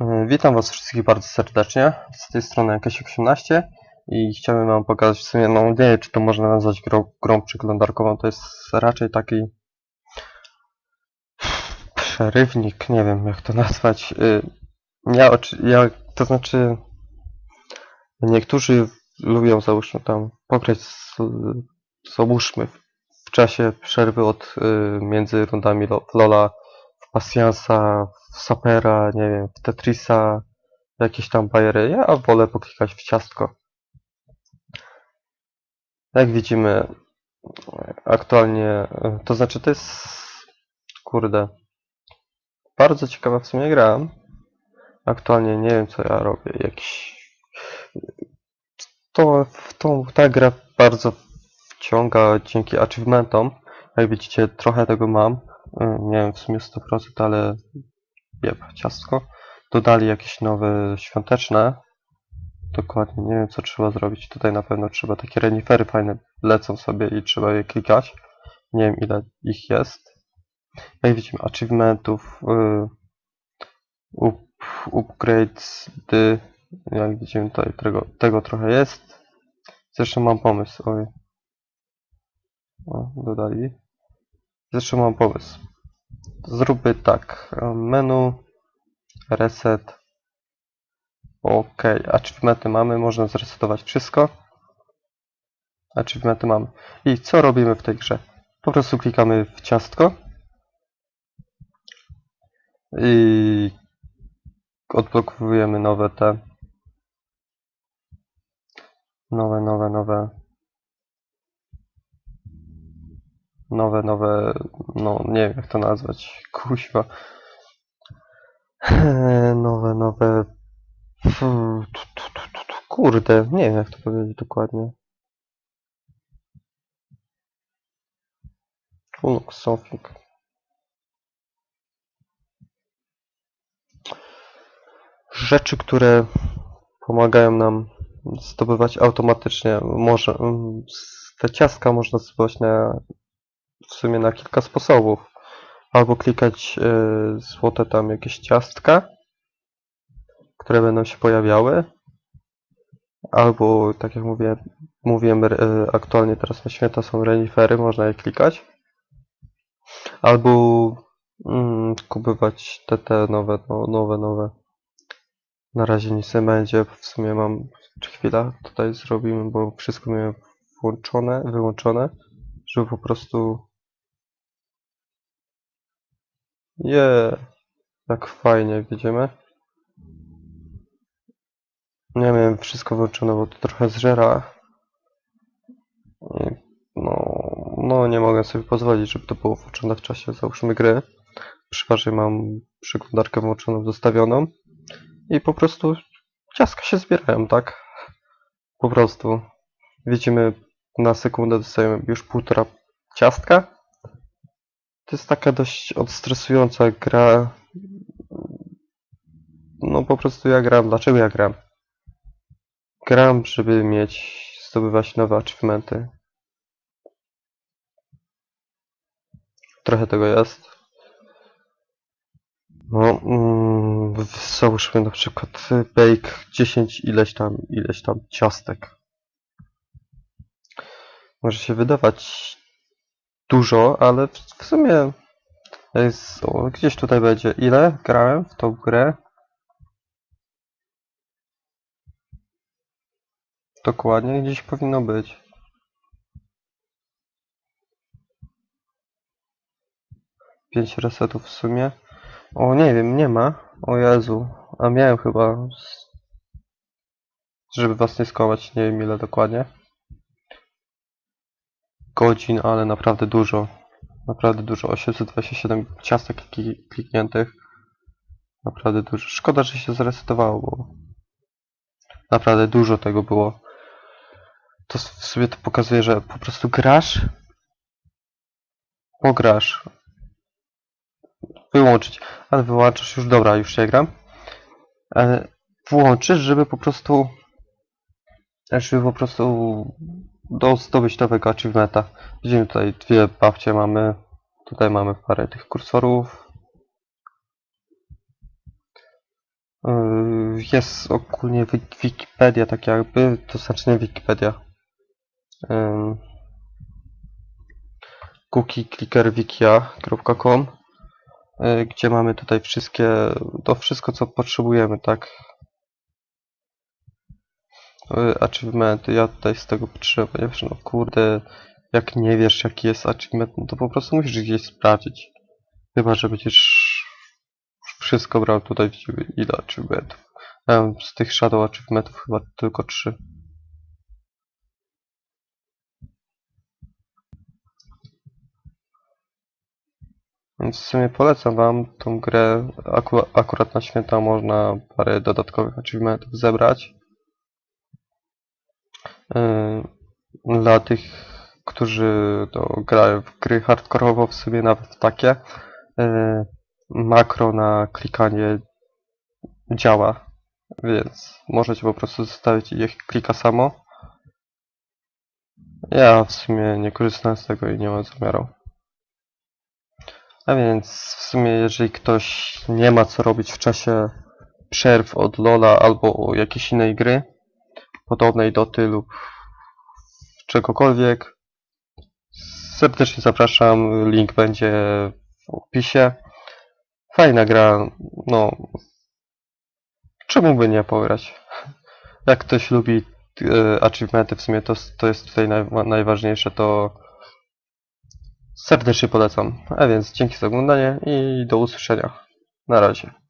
E, Witam Was wszystkich bardzo serdecznie. Z tej strony Jakieś18 i chciałem Wam pokazać w sumie, no nie wiem, czy to można nazwać grą, grą przeglądarkową. To jest raczej taki przerywnik, nie wiem jak to nazwać. Y, Ja, ja to znaczy, niektórzy lubią, załóżmy tam, pograć z, załóżmy w czasie przerwy od y, między rundami Lo- Lola Pasjansa, w Sapera, nie wiem, w Tetrisa, w jakieś tam bajery. Ja wolę poklikać w ciastko. Jak widzimy, aktualnie, to znaczy to jest, kurde, bardzo ciekawa w sumie gra. Aktualnie nie wiem co ja robię, jakiś... To, w tą, ta gra bardzo wciąga dzięki achievementom. Jak widzicie, trochę tego mam. Nie wiem w sumie 100%, ale jeb, ciastko. Dodali jakieś nowe świąteczne. Dokładnie, nie wiem co trzeba zrobić. Tutaj na pewno trzeba takie renifery fajne lecą sobie i trzeba je klikać. Nie wiem ile ich jest. Jak widzimy, achievementów, y, up, upgrades, dy, jak widzimy tutaj tego, tego trochę jest. Zresztą mam pomysł, oj. O, dodali. Zresztą mam pomysł. Zróbmy tak. Menu, reset. OK, achievementy mamy, można zresetować wszystko. Achievementy mamy. I co robimy w tej grze? Po prostu klikamy w ciastko. I odblokowujemy nowe te. Nowe, nowe, nowe. Nowe, nowe. No, nie wiem jak to nazwać. Kuźwa. Nowe, nowe. Kurde, nie wiem jak to powiedzieć dokładnie. Unux Sofik. Rzeczy, które pomagają nam zdobywać automatycznie. Może mm, te ciastka można zdobywać na, w sumie na kilka sposobów. Albo klikać y, złote tam jakieś ciastka, które będą się pojawiały. Albo, tak jak mówię, mówiłem, y, aktualnie teraz na święta są renifery, można je klikać. Albo mm, kupować te, te nowe, no, nowe, nowe. Na razie nic nie będzie. W sumie mam chwila tutaj zrobimy, bo wszystko miałem włączone, wyłączone, żeby po prostu. Je, jak fajnie widzimy. Nie miałem wszystko wyłączone, bo to trochę zżera. No, no nie mogę sobie pozwolić, żeby to było włączone w czasie, załóżmy gry. Przeważnie mam przeglądarkę włączoną, zostawioną. I po prostu ciastka się zbierają, tak? Po prostu. Widzimy, na sekundę dostajemy już półtora ciastka. To jest taka dość odstresująca gra. No po prostu ja gram. Dlaczego ja gram? Gram, żeby mieć, zdobywać nowe achievementy. Trochę tego jest. No, mm, załóżmy na przykład y, bake 10 ileś tam, ileś tam ciastek. Może się wydawać dużo, ale w, w sumie jest, o, gdzieś tutaj będzie. Ile grałem w tą grę? Dokładnie, gdzieś powinno być. Pięć resetów w sumie. O, nie wiem, nie ma. O Jezu. A miałem chyba. Żeby was nie skołać, nie wiem ile dokładnie. Godzin, ale naprawdę dużo. Naprawdę dużo. 827 ciastek kli- klikniętych. Naprawdę dużo. Szkoda, że się zresetowało, bo naprawdę dużo tego było. To w sobie to pokazuje, że po prostu grasz. Pograsz. Wyłączyć. Ale wyłączasz już, dobra, już nie gram. Ale włączysz, żeby po prostu żeby po prostu do, zdobyć nowego achievementa. Widzimy tutaj dwie babcie mamy. Tutaj mamy parę tych kursorów. Yy, Jest ogólnie Wik- Wikipedia, tak jakby, to znaczy Wikipedia. Ym, cookieclickerwikia.com yy, gdzie mamy tutaj wszystkie, to wszystko co potrzebujemy, tak? Yy, Achievementy, ja tutaj z tego potrzebuję, wiesz, no kurde, jak nie wiesz jaki jest achievement, no to po prostu musisz gdzieś sprawdzić. Chyba, że będziesz wszystko brał tutaj, ile achievementów. Ja mam z tych Shadow achievementów chyba tylko trzy. Więc w sumie polecam wam tą grę. Aku akurat na święta można parę dodatkowych achievementów zebrać. Yy, dla tych, którzy to grają w gry hardkorowo, w sumie nawet takie, yy, makro na klikanie działa, więc możecie po prostu zostawić i klika samo. Ja w sumie nie korzystałem z tego i nie mam zamiaru. A więc w sumie jeżeli ktoś nie ma co robić w czasie przerw od Lola albo jakiejś innej gry, podobnej do lub czegokolwiek, serdecznie zapraszam, link będzie w opisie. Fajna gra, no czemu by nie pograć? Jak ktoś lubi e, achievementy, w sumie to, to jest tutaj naj, najważniejsze, to serdecznie polecam. A więc dzięki za oglądanie i do usłyszenia. Na razie.